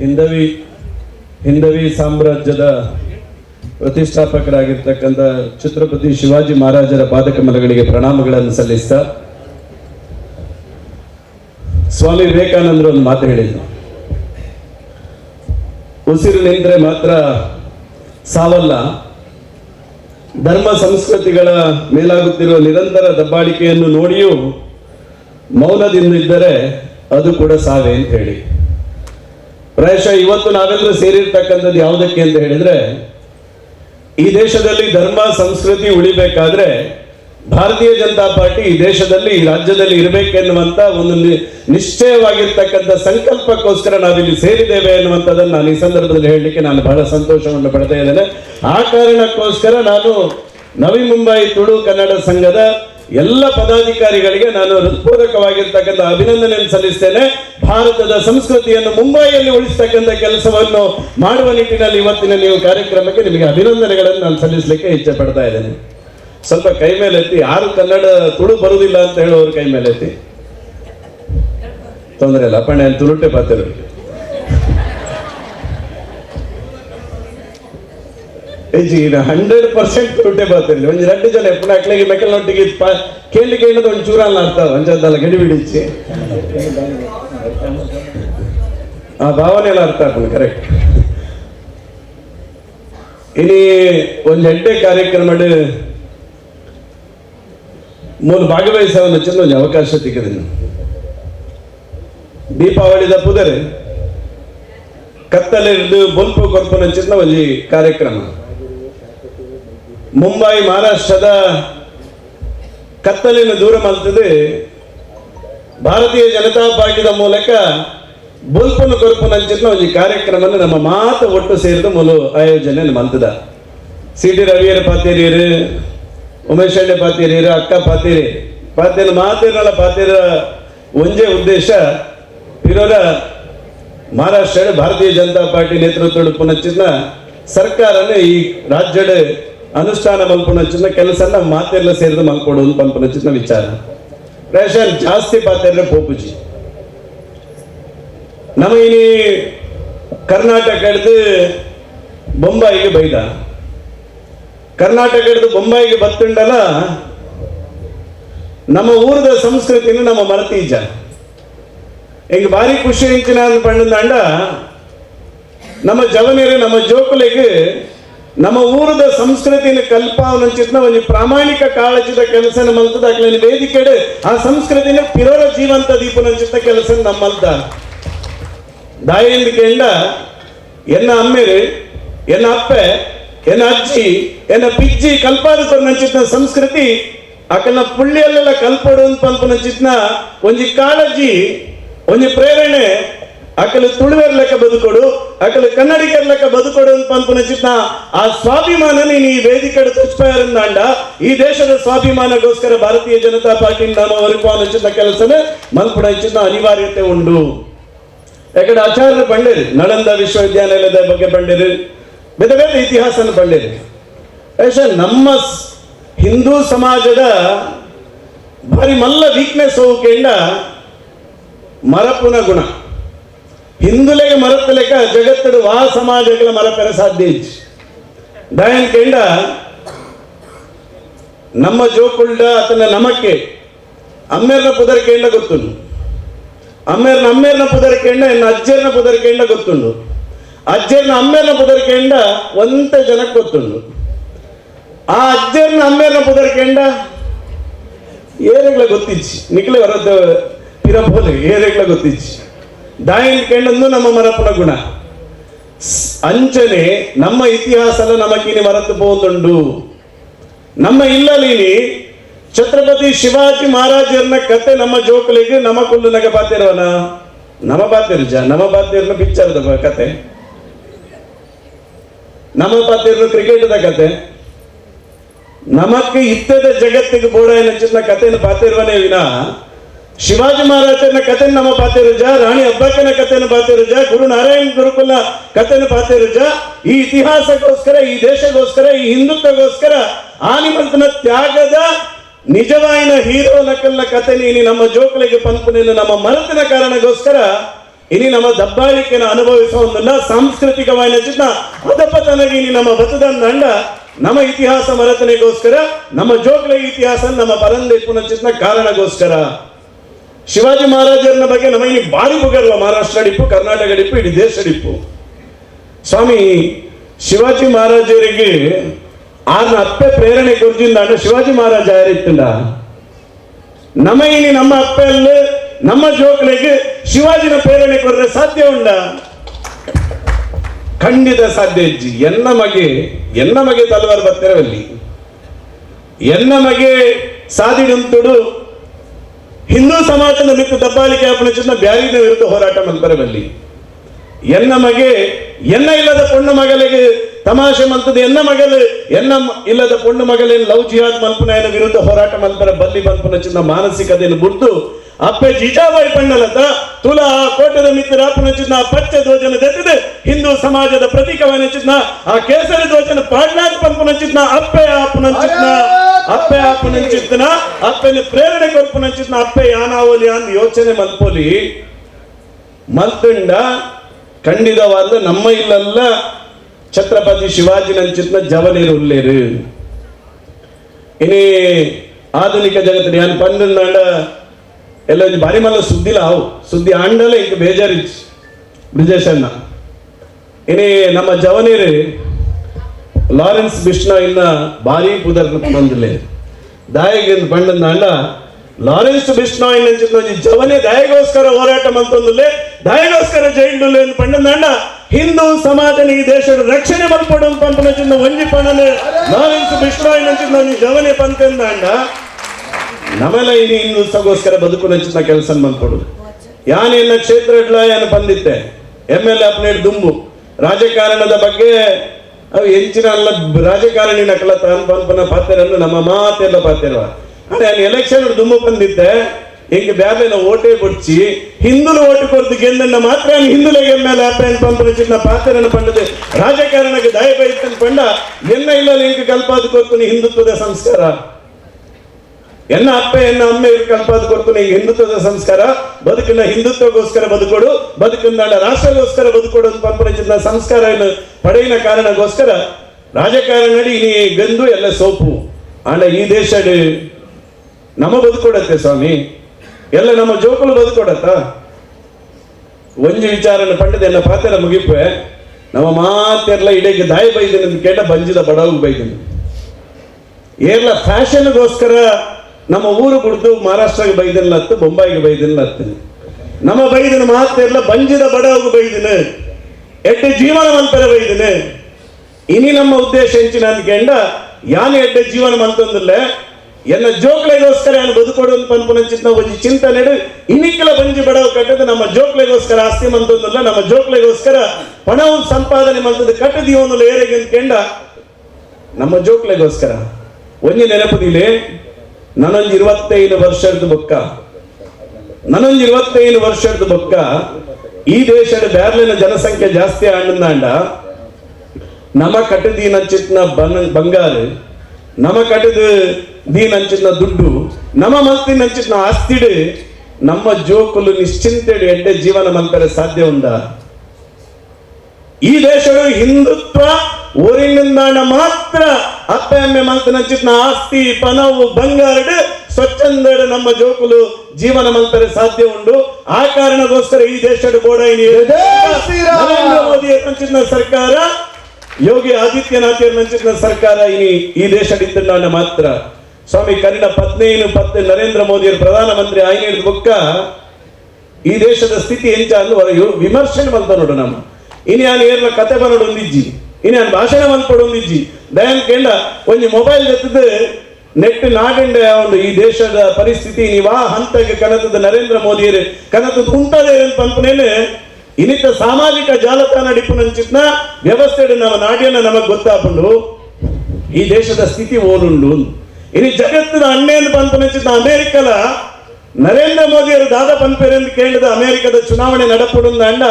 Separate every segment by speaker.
Speaker 1: ಹಿಂದವಿ ಹಿಂದವಿ ಸಾಮ್ರಾಜ್ಯದ ಪ್ರತಿಷ್ಠಾಪಕರಾಗಿರ್ತಕ್ಕಂಥ ಛತ್ರಪತಿ ಶಿವಾಜಿ ಮಹಾರಾಜರ ಪಾದಕಮಲಗಳಿಗೆ ಪ್ರಣಾಮಗಳನ್ನು ಸಲ್ಲಿಸ್ತಾ, ಸ್ವಾಮಿ ವಿವೇಕಾನಂದರು ಒಂದು ಮಾತು ಹೇಳಿದ್ರು. ಉಸಿರು ನಿಂತರೆ ಮಾತ್ರ ಸಾವಲ್ಲ. ಧರ್ಮ ಸಂಸ್ಕೃತಿಗಳ ಮೇಲಾಗುತ್ತಿರುವ ನಿರಂತರ ದಬ್ಬಾಳಿಕೆಯನ್ನು ನೋಡಿಯೂ ಮೌನದಿಂದ ಇದ್ದರೆ ಅದು ಕೂಡ ಸಾವೆ ಅಂತ ಹೇಳಿ. ಪ್ರಾಯಶಃ ಇವತ್ತು ನಾವೆಲ್ಲರೂ ಸೇರಿರ್ತಕ್ಕಂಥದ್ದು ಯಾವುದಕ್ಕೆ ಅಂತ ಹೇಳಿದ್ರೆ, ಈ ದೇಶದಲ್ಲಿ ಧರ್ಮ, ಸಂಸ್ಕೃತಿ ಉಳಿಬೇಕಾದ್ರೆ ಭಾರತೀಯ ಜನತಾ ಪಾರ್ಟಿ ಈ ದೇಶದಲ್ಲಿ, ಈ ರಾಜ್ಯದಲ್ಲಿ ಇರಬೇಕೆನ್ನುವಂತ ಒಂದು ನಿಶ್ಚಯವಾಗಿರ್ತಕ್ಕಂಥ ಸಂಕಲ್ಪಕ್ಕೋಸ್ಕರ ನಾವಿಲ್ಲಿ ಸೇರಿದ್ದೇವೆ ಎನ್ನುವಂಥದ್ದನ್ನು ನಾನು ಈ ಸಂದರ್ಭದಲ್ಲಿ ಹೇಳಲಿಕ್ಕೆ ನಾನು ಬಹಳ ಸಂತೋಷವನ್ನು ಪಡ್ತಾ ಇದ್ದೇನೆ. ಆ ಕಾರಣಕ್ಕೋಸ್ಕರ ನಾನು ನವಿ ಮುಂಬೈ ತುಳು ಕನ್ನಡ ಸಂಘದ ಎಲ್ಲ ಪದಾಧಿಕಾರಿಗಳಿಗೆ ನಾನು ಹೃತ್ಪೂರ್ವಕವಾಗಿರ್ತಕ್ಕಂಥ ಅಭಿನಂದನೆಯನ್ನು ಸಲ್ಲಿಸ್ತೇನೆ. ಭಾರತದ ಸಂಸ್ಕೃತಿಯನ್ನು ಮುಂಬೈಯಲ್ಲಿ ಉಳಿಸ್ತಕ್ಕಂಥ ಕೆಲಸವನ್ನು ಮಾಡುವ ನಿಟ್ಟಿನಲ್ಲಿ ಇವತ್ತಿನ ನೀವು ಕಾರ್ಯಕ್ರಮಕ್ಕೆ ನಿಮಗೆ ಅಭಿನಂದನೆಗಳನ್ನು ನಾನು ಸಲ್ಲಿಸಲಿಕ್ಕೆ ಇಚ್ಛೆ ಪಡ್ತಾ ಇದ್ದೇನೆ. ಸ್ವಲ್ಪ ಕೈ ಮೇಲೆ ಎತ್ತಿ, ಯಾರು ಕನ್ನಡ ತುಳು ಬರುವುದಿಲ್ಲ ಅಂತ ಹೇಳುವವರು ಕೈ ಮೇಲೆ ಎತ್ತಿ. ತೊಂದರೆ ಇಲ್ಲ ಅಪ್ಪಣ್ಣ ತುರುಟೆ ತುಳುಟೆ ಹಂಡ್ರೆಡ್ ಪರ್ಸೆಂಟ್ ಪಾತಿರ್ಲಿ ಒಂದು ಎರಡು ಜನ ಎಪ್ಪನ ಅಕ್ಲಿಗೆ ಮೆಕ್ಕಲೊಟ್ಟಿಗೆ ಕೇಳಿ ಕೇಳಿದ ಒಂದು ಚೂರಲ್ಲ ಅರ್ಥ ಒಂಚದ್ದಲ್ಲ ಗಡಿ ಬಿಡಿಸಿ. ಆ ಭಾವನೆ ಎಲ್ಲ ಅರ್ಥ ಕರೆಕ್ಟ್ ಇನಿ ಒಂದು ಎಂಟೇ ಕಾರ್ಯಕ್ರಮ ಮೂರು ಚಿನ್ನ ಒಂದು ಅವಕಾಶ ಸಿಕ್ಕಿದೆ ದೀಪಾವಳಿದ ಪುದರೆ ಕತ್ತಲೆ ಬೊಲ್ಪು ಕೊರ್ಪನ ಚಿನ್ನ ಒಂದು ಕಾರ್ಯಕ್ರಮ. ಮುಂಬೈ, ಮಹಾರಾಷ್ಟ್ರದ ಕತ್ತಲಿನ ದೂರ ಮಲ್ತದೆ. ಭಾರತೀಯ ಜನತಾ ಪಾರ್ಟಿದ ಮೂಲಕ ಬುಲ್ಪುನ ಕೊರ್ಪನ ಚಿನ್ನ ಒಂದು ಕಾರ್ಯಕ್ರಮ ನಮ್ಮ ಮಾತು ಒಟ್ಟು ಸೇರಿದ ಮೂಲ ಆಯೋಜನೆ ಮಲ್ತದ. ಸಿ ಟಿ ರವಿಯರ ಪಾತೇರಿಯರು ಉಮೇಶ್ ಅಣ್ಣ ಪಾತೇರಿಯರು ಅಕ್ಕ ಪಾತೇರಿ ಪಾತೇರಿ ಮಾತೇರಳ ಪಾತೇರ ಒಂದೇ ಉದ್ದೇಶ, ಇರೋರ ಮಹಾರಾಷ್ಟ್ರ ಭಾರತೀಯ ಜನತಾ ಪಾರ್ಟಿ ನೇತೃತ್ವದ ಪುನಚ್ಚಿನ ಸರ್ಕಾರನೇ ಈ ರಾಜ್ಯದ ಅನುಷ್ಠಾನ ಮಲ್ಪುನಚ್ಚಿನ ಕೆಲಸ ಎಲ್ಲ ಮಾತೆಲ್ಲ ಸೇರಿದು ಮಲ್ಕೊಡೋದು ಚಿನ್ನ ವಿಚಾರ. ರೇಷನ್ ಜಾಸ್ತಿ ಪಾತ್ರ ಪೋಪುಜಿ ನಮ್ಮ ಇನಿ ಕರ್ನಾಟಕ ಹಿಡಿದು ಬೊಂಬಾಯಿಗೆ ಬೈದ. ಕರ್ನಾಟಕ ಹಿಡಿದು ಬೊಂಬಾಯಿಗೆ ಬತ್ತುಂಡಲ ನಮ್ಮ ಊರದ ಸಂಸ್ಕೃತಿನ ನಮ್ಮ ಮರತೀಜ. ಹಿಂಗ ಭಾರಿ ಖುಷಿ ಹೆಂಚಿನ ಪಂಡ ನಮ್ಮ ಜವನಿರು ನಮ್ಮ ಜೋಕುಲೆಗೆ ನಮ್ಮ ಊರದ ಸಂಸ್ಕೃತಿನ ಕಲ್ಪಾವನಂಚಿತ್ನ ಒಂದು ಪ್ರಾಮಾಣಿಕ ಕಾಳಜಿದ ಕೆಲಸನ ಮಲ್ತದ ಅಕ್ಲಿನ ವೇದಿಕೆಡೆ ಆ ಸಂಸ್ಕೃತಿನ ಪಿರೋರ ಜೀವಂತ ದೀಪನಂಚಿತ ಕೆಲಸ ನಮ್ಮಲ್ತ ದಾಯಿಂದ ಕೇಂಡ ಎನ್ನ ಅಮ್ಮೆರು, ಎನ್ನ ಅಪ್ಪೆ, ಎನ್ನ ಅಜ್ಜಿ, ಎನ್ನ ಪಿಜ್ಜಿ ಕಲ್ಪಾದ ನಂಚಿತ್ನ ಸಂಸ್ಕೃತಿ ಅಕಲ್ನ ಪುಳ್ಳಿಯಲ್ಲೆಲ್ಲ ಕಲ್ಪಡು ಅಂತ ಪಂಪನಂಚಿತ್ನ ಒಂಜಿ ಕಾಳಜಿ, ಒಂಜಿ ಪ್ರೇರಣೆ ಅಕಲು ತುಳುವೆರ್ ಲೆಕ್ಕ ಬದುಕೊಡು, ಅಕಲು ಕನ್ನಡಿಗರ ಲೆಕ್ಕ ಬದುಕೊಡು ಅಂತ ಪಂಪನಂಚಿತ್ನ ಆ ಸ್ವಾಭಿಮಾನ ನೀನು ಈ ವೇದಿಕೆ ತುಚ್ಪಾಯರಂದಾಂಡ ಈ ದೇಶದ ಸ್ವಾಭಿಮಾನಗೋಸ್ಕರ ಭಾರತೀಯ ಜನತಾ ಪಾರ್ಟಿ ನಮ್ಮ ವರಕು ಕೆಲಸನೇ ಮಲ್ಪಡ ಅನಿವಾರ್ಯತೆ ಉಂಡು. ಯಾಕಂದ್ರೆ ಆಚಾರ್ಯರು ಬಂಡಿರಿ, ನಳಂದ ವಿಶ್ವವಿದ್ಯಾನಿಲಯದ ಬಗ್ಗೆ ಬಂಡಿರಿ, ಬೇರೆ ಬೇರೆ ಇತಿಹಾಸನ ಬಂಡಿರಿ. ಯಾಕಂದ್ರೆ ನಮ್ಮ ಹಿಂದೂ ಸಮಾಜದ ಭಾರಿ ಮಲ್ಲ ವೀಕ್ನೆಸ್ ಹೋಗ್ಕೆಂಡ ಮರಪುನ ಗುಣ. ಮರತ್ತಲೆಕ ಜಗತ್ತಡು ವಾ ಸಮಾಜಗಳ ಮರಪೆರ ಸಾಧ್ಯ ದಯನ್ ಕೆಂಡ, ನಮ್ಮ ಜೋಕುಲ್ಡ ಅತನ ನಮಕ್ಕೆ ಅಮ್ಮೆರ್ನ ಪುದರ್ಕೆಂಡ ಗೊತ್ತುಂಡು. ಅಮ್ಮೇರ್ನ ಅಮ್ಮೇರ್ನ ಪುದರ್ಕೆಂಡ ಇನ್ನು ಅಜ್ಜರ್ನ ಪುದರ್ಕೆಂಡ ಗೊತ್ತುಂಡು. ಅಜ್ಜರ್ನ ಅಮ್ಮೇರ್ನ ಪುದರ್ಕೆಂಡ ಒಂತ ಜನಕ್ಕೆ ಗೊತ್ತುಂಡು. ಆ ಅಜ್ಜರ್ನ ಅಮ್ಮೇರ್ನ ಪುದರ್ಕೆಂಡ ಏರೆಗ್ಲ ಗೊತ್ತಿಚ್ಚಿ ನಿಕ್ಲೆ ವರದ ಪಿರಬೋಲೆ ಏರೆಗ್ಲ ಗೊತ್ತಿಚ್ಚಿ ದಾಯಿನ್ ಕೆಂಡಂದು ನಮ್ಮ ಮರಪುಡ ಗುಣ. ಅಂಚನೆ ನಮ್ಮ ಇತಿಹಾಸಲ ನಮಕಿನಿ ಮರೆತು ಪೋಂದುಂಡು ನಮ್ಮ ಇಲ್ಲಲೀನಿ ಛತ್ರಪತಿ ಶಿವಾಜಿ ಮಹಾರಾಜರನ್ನ ಕತೆ ನಮ್ಮ ಜೋಕಲಿಗೆ ನಮ್ಮ ಕುಲ್ಲುನಗ ಪಾತಿರವನ ನಮ್ಮ ಪಾತಿರ್ಜ ನಮ್ಮ ಬಾತಿರ್ನ ಪಿಕ್ಚರ್ದ ಕತೆ. ನಮ ಬಾತಿರ್ನ ಕ್ರಿಕೆಟ್ದ ಕತೆ. ನಮಕ್ಕೆ ಇತ್ತದ ಜಗತ್ತಿಗೆ ಬೋಡ ಚಿನ್ನ ಕಥೆನ ಬಾತಿರ್ವನೇ ವಿನ? ಶಿವಾಜಿ ಮಹಾರಾಜನ ಕಥೆ ನಮ್ಮ ಪಾತಿರುಜ ರಾಣಿ ಅಬ್ಬಕ್ಕನ ಕಥೆನ ಪಾತಿರುಜ ಗುರು ನಾರಾಯಣ ಗುರುಕುಲ ಕಥೆನ ಪಾತಿರುಜ ಈ ಇತಿಹಾಸಕ್ಕೋಸ್ಕರ, ಈ ದೇಶಗೋಸ್ಕರ ಈ ಹಿಂದುತ್ವಗೋಸ್ಕರ ಆನಿಮಂತನ ತ್ಯಾಗದ ನಿಜವಾಯಿನ ಹೀರೋ ನಕಲ್ನ ಕಥೆ ನೀನು ನಮ್ಮ ಜೋಕಲಿಗೆ ಪಂಪನೇನು ನಮ್ಮ ಮರತಿನ ಕಾರಣಗೋಸ್ಕರ ಇನಿ ನಮ್ಮ ದಬ್ಬಾಳಿಕೆನ ಅನುಭವಿಸುವುದನ್ನ ಸಾಂಸ್ಕೃತಿಕವಾಯಿನ ಚಿನ್ನ ತನಗೆ ಇನಿ ನಮ್ಮ ಬತದಂಡ ನಮ್ಮ ಇತಿಹಾಸ ಮರತನೆಗೋಸ್ಕರ, ನಮ್ಮ ಜೋಗ್ಲ ಇತಿಹಾಸ ನಮ್ಮ ಪರಂದೆ ಚಿನ್ನ ಕಾರಣಗೋಸ್ಕರ ಶಿವಾಜಿ ಮಹಾರಾಜರನ್ನ ಬಗ್ಗೆ ನಮಗೆ ಭಾರಿ ಬುಗರ್ವ ಮಹಾರಾಷ್ಟ್ರ ಡಿಪ್ಪು ಕರ್ನಾಟಕ ಡಿಪ್ಪು ಇಡೀ ದೇಶ ಡಿಪ್ಪು ಸ್ವಾಮಿ, ಶಿವಾಜಿ ಮಹಾರಾಜರಿಗೆ ಆರ್ನ ಅಪ್ಪೆ ಪ್ರೇರಣೆ ಕೊರ್ಜಿಂದ ಶಿವಾಜಿ ಮಹಾರಾಜ ಯಾರಿತ್ತಿಲ್ಲ? ನಮ್ಮ ಇನಿ ನಮ್ಮ ಅಪ್ಪೆಯಲ್ಲಿ ನಮ್ಮ ಜೋಕ್ಲೆಗೆ ಶಿವಾಜಿನ ಪ್ರೇರಣೆ ಕೊರ್ರೆ ಸಾಧ್ಯ ಉಂಡ ಖಂಡಿತ ಸಾಧ್ಯ ಇಜ್ಜಿ ಎನ್ನ ಮಗೆ ಎನ್ನ ಮಗೆ ತಲವಾರು ಬರ್ತಿರವಲ್ಲಿ? ಎನ್ನ ಮಗೆ ಸಾಧಿಡುಂತುಡು ಹಿಂದೂ ಸಮಾಜದ ಮಿತ್ತು ದಬ್ಬಾಳಿಕೆ ಅಪಣಿಸಿದ ಬ್ಯಾರಿನ ವಿರುದ್ಧ ಹೋರಾಟ ಮಲ್ಪರಬಲ್ಲಿ ಎನ್ನ ಮಗೆ, ಎನ್ನ ಇಲ್ಲದ ಪೊಣ್ಣು ಮಗಳಿಗೆ ತಮಾಷೆ ಮಲ್ತದೆ, ಎನ್ನ ಮಗಲು, ಎನ್ನ ಇಲ್ಲದ ಪೊಣ್ಣು ಮಗಲಿನ ಲವ್ ಜಿಹಾದ್ ವಿರುದ್ಧ ಹೋರಾಟ ಮಲ್ಪರ ಬಲ್ಲಿ ಮಲ್ಪನ ಚಿನ್ನ ಮಾನಸಿಕತೆಯನ್ನು ಬುಡ್ದು ಅಪ್ಪೆ ಜಿಜಾಬಾಯಿ ಪಣ್ಣಲತ ತುಲಾ ಕೋಟದ ಮಿತ್ರ ಅಪ್ಪನ ಚಿನ್ನ ಪಚ್ಚ ಧ್ವಜನ ದೆತ್ತಿದೆ ಹಿಂದೂ ಸಮಾಜದ ಪ್ರತೀಕವನ ಚಿನ್ನ, ಆ ಕೇಸರಿ ಧ್ವಜನ ಪಾಡ್ನಾಥ್ ಪಂಪನ ಚಿನ್ನ ಅಪ್ಪೆ ಅಪ್ಪನ ಚಿನ್ನ. ಅಪ್ಪೆ ಅಪ್ಪನ ಚಿತ್ತನ ಅಪ್ಪೆನ ಪ್ರೇರಣೆ ಕೊರ್ಪನ ಚಿನ್ನ ಅಪ್ಪೆ ಯಾನಾವಲಿ ಅಂದ್ ಯೋಚನೆ ಮಲ್ಪೋಲಿ. ಮಲ್ತಂಡ ಖಂಡಿತವಾದ ನಮ್ಮ ಇಲ್ಲಲ್ಲ ಛತ್ರಪತಿ ಶಿವಾಜಿ ನಂಚಿತ್ನ ಜವನೇರು ಉಲ್ಲೇರು ಇನಿ ಆಧುನಿಕ ಜಗತ್ತಿನ ಯಾನ್ ಪಂಡ ಎಲ್ಲ ಬಾರಿ ಮಲ್ಲ ಸುದ್ದಿಲ ಅವು. ಸುದ್ದಿ ಆಂಡಲೆ ಈಗ ಬೇಜಾರಿಚ್ ಬ್ರಿಜೇಶ್ ಅಣ್ಣ ಇನಿ ನಮ್ಮ ಜವನೇರು ಲಾರೆನ್ಸ್ ಬಿಷ್ಣ ಇನ್ನ ಭಾರಿ ಪುದರ್ ಬಂದಿಲ್ಲ. ದಾಯಿಗೆ ಬಂಡ ಅಣ್ಣ, ಲಾರೆನ್ಸ್ ಇನ್ನ ಒಂಜಿ ಜವನೆ ದಾಯಿಗೋಸ್ಕರ ಹೋರಾಟ ಮಂತೊಂದುಲ್ಲೆ ದಾಯಿಗೋಸ್ಕರ ಜೈಂಡುಲ್ಲೆ ಅಂಡ ಹಿಂದೂ ಸಮಾಜನ ಈ ದೇಶದ ರಕ್ಷಣೆ ಮಲ್ಪಡು ಪಂಪನ ಚಿನ್ನ ಒಂಜಿ ಪಣನೆ ಲಾರೆನ್ಸ್ ಇನ್ನ ಒಂಜಿ ಜವನೆ ಪಂತೆಂದ ಅಣ್ಣ. ನಮಲ ಇನಿ ಹಿಂದೂಸ್ಗೋಸ್ಕರ ಬದುಕು ನಂಚಿನ ಕೆಲಸ ಯಾನ ಎನ್ನ ಕ್ಷೇತ್ರ ಯಾನು ಬಂದಿತ್ತೆ? ಎಂ ಎಲ್ ಎ ದುಂಬು. ರಾಜಕಾರಣದ ಬಗ್ಗೆ ಅವು ಹೆಂಚಿನ ಅಲ್ಲ ರಾಜಕಾರಣಿ ನಕಲ ತಾನ್ ಪಂಪನ ಪಾತ್ರೆಯನ್ನು ನಮ್ಮ ಮಾತೆಲ್ಲ ಪಾತ್ರೆವ. ನಾನು ಎಲೆಕ್ಷನ್ ದುಮ್ಮು ಬಂದಿದ್ದೆ, ಹಿಂಗೆ ಬ್ಯಾಬೆನ ಓಟೇ ಬಿಡ್ಚಿ, ಹಿಂದುಲು ಓಟು ಕೊರ್ದು ಗೆಂದನ್ನ ಮಾತ್ರ ಹಿಂದುಲೆಗೆ ಎಂ ಆಪೇನ್ ಪಂಪನ ಚಿನ್ನ ಪಾತ್ರನ ಪಂಡದೆ ರಾಜಕಾರಣಕ್ಕೆ ದಯ ಪಂಡ, ಎನ್ನ ಇಲ್ಲ ಹಿಂಗೆ ಕಲ್ಪಾದ ಕೊರ್ತೀನಿ ಹಿಂದುತ್ವದ ಸಂಸ್ಕಾರ. ಎನ್ನ ಅಪ್ಪ ಎನ್ನ ಅಮ್ಮ ಇವ್ರು ಕಲ್ಪಾದ ಕೊಡ್ತು ನಿಂಗೆ ಹಿಂದುತ್ವದ ಸಂಸ್ಕಾರ ಬದುಕಿನ ಹಿಂದುತ್ವಗೋಸ್ಕರ ಬದುಕೊಡು. ಬದುಕಿನ ರಾಷ್ಟ್ರಗೋಸ್ಕರ ಬದುಕೊಡು ಅಂತ ಪಂಪರಚಿನ ಸಂಸ್ಕಾರ ಪಡೆಯಿನ ಕಾರಣಗೋಸ್ಕರ ರಾಜಕಾರಣಡಿ ನೀ ಗಂದು ಎಲ್ಲ ಸೋಪು. ಆಂಡ ಈ ದೇಶ ನಮ್ಮ ಬದುಕೊಡತ್ತೆ ಸ್ವಾಮಿ. ಎಲ್ಲ ನಮ್ಮ ಜೋಕುಲು ಬದುಕೊಡತ್ತ. ಒಂಜಿ ವಿಚಾರನ ಪಂಡದ ಎಲ್ಲ ಪಾತ್ರ ಮುಗಿಪೆ ನಮ್ಮ ಮಾತೆಲ್ಲ ಇಡೀ ದಾಯ ಬೈದನು ಕೇಟ ಬಂಜಿದ ಬಡವು ಬೈದನು. ಏರ್ಲ ಫ್ಯಾಷನ್ಗೋಸ್ಕರ ನಮ್ಮ ಊರು ಬಿಡ್ದು ಮಹಾರಾಷ್ಟ್ರಗೆ ಬೈದಿಲ್ಲ ಹತ್ತು ಬೊಂಬಾಯಿಗೆ ಬೈದಿಲ್ಲ ಹತ್ತು ನಮ್ಮ ಬೈದಿನ ಮಾತೆಲ್ಲ ಬಂಜಿದ ಬಡವಗೂ ಬೈದಿನ. ಎಡ್ಡೆ ಜೀವನವಂತರ ಬೈದಿನ. ಇನಿ ನಮ್ಮ ಉದ್ದೇಶ ಹೆಂಚಿನ ಅನ್ಕೊಂಡ ಯಾನ್ ಎಡ್ಡೆ ಜೀವನ ಮಂತಂದಿಲ್ಲ ಎನ್ನ ಜೋಕ್ಲೆಗೋಸ್ಕರ ಏನು ಬದುಕೊಡು ಅಂತ ಪನ್ಪುನ ಚಿತ್ತ ಒಂಜಿ ಚಿಂತನೆ ಇನಿಕ್ಕೆಲ ಬಂಜಿ ಬಡವ ಕಟ್ಟದ ನಮ್ಮ ಜೋಕ್ಲೆಗೋಸ್ಕರ ಆಸ್ತಿ ಮಂತಂದಿಲ್ಲ ನಮ್ಮ ಜೋಕ್ಲೆಗೋಸ್ಕರ ಹಣವನ್ನು ಸಂಪಾದನೆ ಮಂತದ ಒಂದು ಏರೆಗೆ ಅಂದ್ಕೊಂಡ ನಮ್ಮ ಜೋಕ್ಲೆಗೋಸ್ಕರ. ಒಂಜಿ ನೆನಪದಿಲೆ ನನೊಂದು ಇರುವತ್ತೈದು ವರ್ಷದ ಬೊಕ್ಕ. ನನೊಂದು ಇರುವತ್ತೈದು ವರ್ಷದ ಬೊಕ್ಕ. ಈ ದೇಶದ ಬ್ಯಾರ್ಲಿನ ಜನಸಂಖ್ಯೆ ಜಾಸ್ತಿ ಆಂಡ ನಮ ಕಟ್ಟದಿ ಚಿತ್ನ ಬಂಗಾರ ನಮ ಕಟ್ಟದ ದೀನ ನಂಚಿನ ದುಡ್ಡು ನಮ ಮಸ್ತಿ ನಂಚಿನ ಆಸ್ತಿಡು, ನಮ್ಮ ಜೋಕುಲು ನಿಶ್ಚಿಂತೆಡು ಎಡ್ಡೆ ಜೀವನ ಮಂತರ ಸಾಧ್ಯ ಉಂಡ. ಈ ದೇಶಗಳು ಹಿಂದುತ್ವ ಊರಿನಿಂದಾಣ ಮಾತ್ರ ಅಪ್ಪ ಅಮ್ಮೆ ಮಂತನ ಚಿತ್ನ ಆಸ್ತಿ ಪನವು ಬಂಗಾರಡು ಸ್ವಚ್ಛಂದಡು ನಮ್ಮ ಜೋಕುಲು ಜೀವನ ಮಂತರೆ ಸಾಧ್ಯ ಉಂಡು. ಆ ಕಾರಣಗೋಸ್ಕರ ಈ ದೇಶದ
Speaker 2: ಕೂಡ.
Speaker 1: ನರೇಂದ್ರ ಮೋದಿ ನಂಚಿನ ಸರ್ಕಾರ ಯೋಗಿ ಆದಿತ್ಯನಾಥ್ ನಂಚಿನ ಸರ್ಕಾರ ಇನಿ ಈ ದೇಶಡಿದ್ದ ಮಾತ್ರ. ಸ್ವಾಮಿ ಕನ್ನಡ ಪತ್ನಿಯನ್ನು ಪತ್ನಿ ನರೇಂದ್ರ ಮೋದಿ ಪ್ರಧಾನಮಂತ್ರಿ ಆಯ್ನ ಬುಕ್ಕ ಈ ದೇಶದ ಸ್ಥಿತಿ ಎಂಚ ಅಂದು ವಿಮರ್ಶನೆ ಬಂತ ನೋಡು ನಮ್ಮ. ಇನಿ ನಾನು ಏರ್ಲ ಕತೆ ಬರೋಡು ಒಂದಿಜ್ಜಿ. ಇನಿ ನಾನು ಭಾಷಣ ಮಲ್ಪಡು ಒಂದಿಜ್ಜಿ ದಯನ್ ಕೇಂಡ ಒಂಜಿ ಮೊಬೈಲ್ ಜೊತೆ ನೆಟ್ ನಾಗಂಡ ಒಂದು ಈ ದೇಶದ ಪರಿಸ್ಥಿತಿ, ನೀವಾ ಹಂತಕ್ಕೆ ಕನತದ ನರೇಂದ್ರ ಮೋದಿಯರು. ಕನತದ ಅಂತ ಪಂಪನೇನು ಇನಿತ ಸಾಮಾಜಿಕ ಜಾಲತಾಣ ಡಿಪ್ಪುನಂಚಿತ್ನ ವ್ಯವಸ್ಥೆ ನಮ್ಮ ನಾಡಿಯನ್ನ ನಮಗ್ ಗೊತ್ತಾಪುಂಡು ಈ ದೇಶದ ಸ್ಥಿತಿ ಓದುಂಡು ಇನಿ ಜಗತ್ತಿನ ಅಣ್ಣೇನು ಪಂಪನಂಚಿತ್ನ ಅಮೆರಿಕಲ ನರೇಂದ್ರ ಮೋದಿಯವರು ದಾದ ಪಂಪೇರೆಂದು ಕೇಳಿದ ಅಮೆರಿಕದ ಚುನಾವಣೆ ನಡಪಡುಂದ ಅಂಡ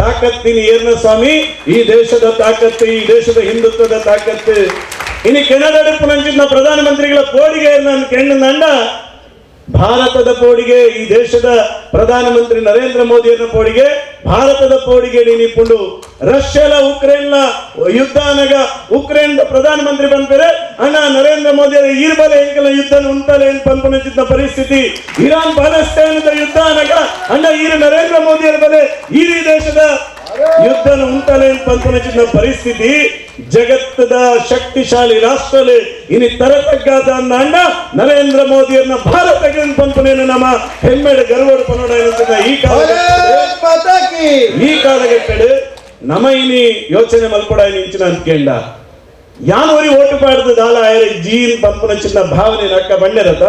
Speaker 1: ತಾಕತ್ತಿನ ಏರ್ನ ಸ್ವಾಮಿ, ಈ ದೇಶದ ತಾಕತ್ತು, ಈ ದೇಶದ ಹಿಂದುತ್ವದ ತಾಕತ್ತು. ಇನಿ ಕೆನಡಾ ಪುನಂಚಿನ ಪ್ರಧಾನಮಂತ್ರಿಗಳ ಕೋಡಿಗೆ ಕೆಣ್ಣ ನಂಡ ಭಾರತದ ಪೋಡಿಗೆ ಈ ದೇಶದ ಪ್ರಧಾನಮಂತ್ರಿ ನರೇಂದ್ರ ಮೋದಿಯರ ಪೋಡಿಗೆ ಭಾರತದ ಪೋಡಿಗೆ ಉಕ್ರೇನ್ ರಷ್ಯಾಲ ಯುದ್ಧ ಅನಗ ಉಕ್ರೇನ್ ಪ್ರಧಾನ ಮಂತ್ರಿ ಬಂದ್ಬೇರೆ, ಅಣ್ಣ ನರೇಂದ್ರ ಮೋದಿ ಅವರ ಈರ್ಬಲೆ ಯುದ್ಧ ಉಂಟಲೆ ಅಂತ ಪನ್ಪುನಚಿದ್ದ ಪರಿಸ್ಥಿತಿ. ಇರಾನ್ ಪಾಲಸ್ತೈನದ ಯುದ್ಧ ಅನಗ ಅಣ್ಣ ಈರು ನರೇಂದ್ರ ಮೋದಿ ಬಲೆ ಈರಿ ದೇಶದ ಯುದ್ಧ ಉಂಟಲೆ ಅಂತ ಪರಿಸ್ಥಿತಿ ಜಗತ್ತದ ಶಕ್ತಿಶಾಲಿ ರಾಷ್ಟ್ರಲೇ ಇನಿ ತರತಗ್ಗಾದ ಅಣ್ಣ ನರೇಂದ್ರ ಮೋದಿಯನ್ನ ಭಾರತ ಪಂಪನೇನು ನಮ್ಮ ಹೆಮ್ಮೆಡೆ ಗರ್ವಡು ಪನೋಡ ಈ
Speaker 2: ಕಾಲ
Speaker 1: ಈ ಕಾಲಘಟ್ಟಡೆ ನಮ ಇನಿ ಯೋಚನೆ ಮಲ್ಪಡ ಇಂಚಿನ ಅಂದ್ಕೊಂಡ ಯಾನ್ ಒರಿ ಓಟು ಪಾಡ್ದು ದಾಲ ಆಯ್ರೆ ಜೀನ್ ಪಂಪನ ಚಿನ್ನ ಭಾವನೆ ನಕ್ಕ ಬಂಡೆರತ.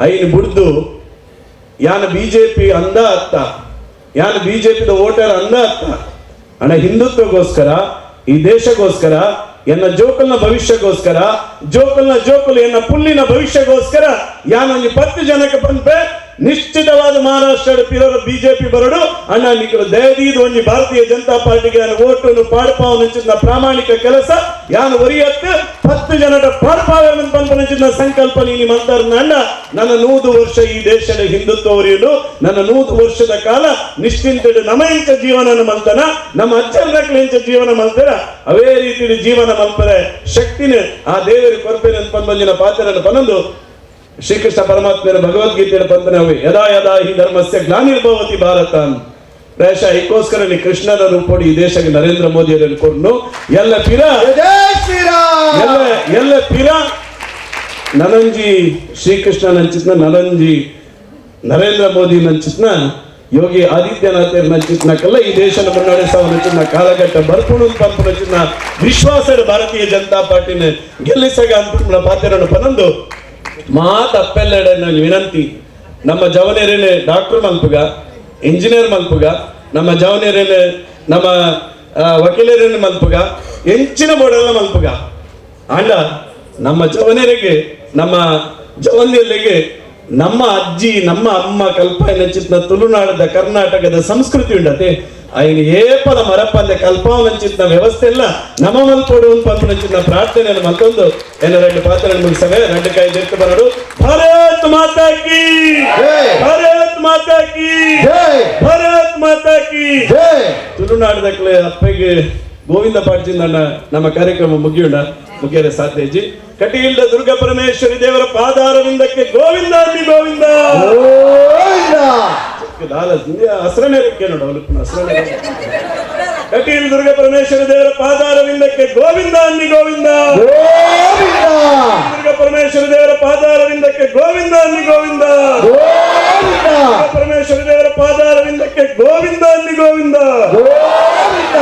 Speaker 1: ಐನ್ ಬುಡ್ದು ಯಾನ ಬಿಜೆಪಿ ಅಂದ ಅತ್ತ. ಯಾನ ಬಿಜೆಪಿದ ಓಟರ್ ಅಂದ ಅತ್ತ. ಅಣ್ಣ, ಹಿಂದುತ್ವಗೋಸ್ಕರ, ಈ ದೇಶಗೋಸ್ಕರ, ಎನ್ನ ಜೋಕಲ್ನ ಭವಿಷ್ಯಕ್ಕೋಸ್ಕರ, ಜೋಕಲ್ನ ಜೋಕಲ್ ಎನ್ನ ಪುಲ್ಲಿನ ಭವಿಷ್ಯಕ್ಕೋಸ್ಕರ, ಯಾನಲ್ಲಿ ಪತ್ತು ಜನಕ್ಕೆ ಬಂದ್ಪೆ ನಿಶ್ಚಿತವಾದ ಮಹಾರಾಷ್ಟ್ರ ಪಿರೋರು ಬಿಜೆಪಿ ಬರಡು, ಅಣ್ಣ ನಿಖರು ದಯದೀದು ಒಂಜಿ ಭಾರತೀಯ ಜನತಾ ಪಾರ್ಟಿಗೆ ನಾನು ಓಟನ್ನು ಪಾಡ್ಪಾವನ ಪ್ರಾಮಾಣಿಕ ಕೆಲಸ. ಯಾನು ಒರಿಯತ್ತು ಹತ್ತು ಜನರ ಪಾಡ್ಪಾವನ ಪಂಪನ ಸಂಕಲ್ಪ ನೀನು ಮಂತಾರ ಅಣ್ಣ. ನನ್ನ ನೂದು ವರ್ಷ ಈ ದೇಶದ ಹಿಂದುತ್ವ ಒರಿಯಲು, ನನ್ನ ನೂದು ವರ್ಷದ ಕಾಲ ನಿಶ್ಚಿಂತ ನಮ್ಮ ಇಂಚ ಜೀವನ ಮಂತನ ನಮ್ಮ ಇಂಚ ಜೀವನ ಮಂತರ ಅವೇ ರೀತಿ ಜೀವನ ಮಲ್ಪರೆ ಶಕ್ತಿನ ಆ ದೇವರ ಕೊರಪೇನೆ ಪಂಪಂಜಿನ ಪಾತ್ರನ ಪನೊಂದು ಶ್ರೀಕೃಷ್ಣ ಪರಮಾತ್ಮರ ಭಗವದ್ಗೀತೆಯ ಪಂತನವೇ ಯದಾ ಯದಾ ಹಿ ಧರ್ಮಸ್ಯ ಗ್ಲಾನಿರ್ಭವತಿ ಭಾರತ. ಪ್ರಾಯಶಃ ಇಕ್ಕೋಸ್ಕರ ನೀ ಕೃಷ್ಣನ ರೂಪೋಡಿ ಈ ದೇಶಕ್ಕೆ ನರೇಂದ್ರ ಮೋದಿ ಅವರನ್ನು ಕೊಂಡು ಎಲ್ಲ ಪಿರ? ಎಲ್ಲ ಎಲ್ಲ ಪಿರ? ನನಂಜಿ ಶ್ರೀಕೃಷ್ಣ ನಂಚಿತ್ನ ನನಂಜಿ ನರೇಂದ್ರ ಮೋದಿ ನಂಚಿತ್ನ ಯೋಗಿ ಆದಿತ್ಯನಾಥ್ ನಂಚಿತ್ನಕ್ಕೆಲ್ಲ ಈ ದೇಶ ಮುನ್ನಡೆಸವ ನಂಚಿನ ಕಾಲಘಟ್ಟ ಬರ್ಪುಣು ಪಂಪು ನಂಚಿನ ವಿಶ್ವಾಸದ ಭಾರತೀಯ ಜನತಾ ಪಾರ್ಟಿನ ಗೆಲ್ಲಿಸಗ ಅಂತ ಪಾತ್ರನ ಪನಂದು. ನನ್ನ ವಿನಂತಿ, ನಮ್ಮ ಜವನೇರೇನೆ ಡಾಕ್ಟರ್ ಮಲ್ಪುಗ, ಇಂಜಿನಿಯರ್ ಮಲ್ಪುಗ, ನಮ್ಮ ಜವನೇರೇನೆ, ನಮ್ಮ ವಕೀಲರೇನೆ ಮಲ್ಪುಗ ಎಂಚಿನ ಬೋಡಲ್ಲ ಮಲ್ಪುಗ. ಆಂಡ ನಮ್ಮ ಜವನೇರಿಗೆ, ನಮ್ಮ ಜವನಿಯರಿಗೆ ನಮ್ಮ ಅಜ್ಜಿ, ನಮ್ಮ ಅಮ್ಮ ಕಲ್ಪನೆ ಚಿತ್ರ ತುಳುನಾಡದ ಕರ್ನಾಟಕದ ಸಂಸ್ಕೃತಿ ಉಂಡತೆ. ఆయన ಏಪದ ಮರಪಂದೆ ಕಲ್ಪಾವನಂಚಿತ್ನ ವ್ಯವಸ್ಥೆ ಎಲ್ಲ ನಮ್ಮ ಮಲ್ಪೋಡು ಪಂಪನಂಚಿತ್ನ ಪ್ರಾರ್ಥನೆಯನ್ನು ಮತ್ತೊಂದು ಏನ రెండు ಪಾತ್ರಗಳು ಮುಗಿಸವೆ రెండు ಕೈ ಎತ್ತು ಬರಡು ಭಾರತ್ ಮಾತಾ ಕಿ
Speaker 2: ಜೈ.
Speaker 1: ಭಾರತ್ ಮಾತಾ ಕಿ
Speaker 2: ಜೈ
Speaker 1: ಭಾರತ್ ಮಾತಾ ಕಿ
Speaker 2: ಜೈ
Speaker 1: ತುಳುನಾಡದಕ್ಕಲೆ ಅಪ್ಪಗೆ ಗೋವಿಂದ ಪಾಡ್ಜಿಂದ ನಮ್ಮ ಕಾರ್ಯಕ್ರಮ ಮುಗಿಯೋಣ ಮುಗಿಯರೆ ಸಾಧ್ಯಜಿ ಕಟೀಲ್ದ ದುರ್ಗ ಪರಮೇಶ್ವರಿ ದೇವರ ಪಾದಾರವಿಂದಕ್ಕೆ ಗೋವಿಂದ ಅನ್ನಿ ಗೋವಿಂದ
Speaker 2: ಗೋವಿಂದ
Speaker 1: ದಾಲ ಹಸ್ರನೇ ರೆಕ್ಕೆ ನೋಡು ಅವಳು ಹಸ್ರನೇ ಕಟೀಲ್ ದುರ್ಗ ಪರಮೇಶ್ವರಿ ದೇವರ ಪಾದಾರವಿಂದಕ್ಕೆ ಗೋವಿಂದ ಅನ್ನಿ ಗೋವಿಂದ
Speaker 2: ಗೋವಿಂದ
Speaker 1: ದುರ್ಗ ಪರಮೇಶ್ವರಿ ದೇವರ ಪಾದಾರವಿಂದಕ್ಕೆ ಗೋವಿಂದ ಅನ್ನಿ ಗೋವಿಂದ
Speaker 2: ಗೋವಿಂದ
Speaker 1: ದುರ್ಗ ಪರಮೇಶ್ವರಿ ದೇವರ ಪಾದಾರವಿಂದಕ್ಕೆ ಗೋವಿಂದ ಅನ್ನಿ ಗೋವಿಂದ
Speaker 2: ಗೋವಿಂದ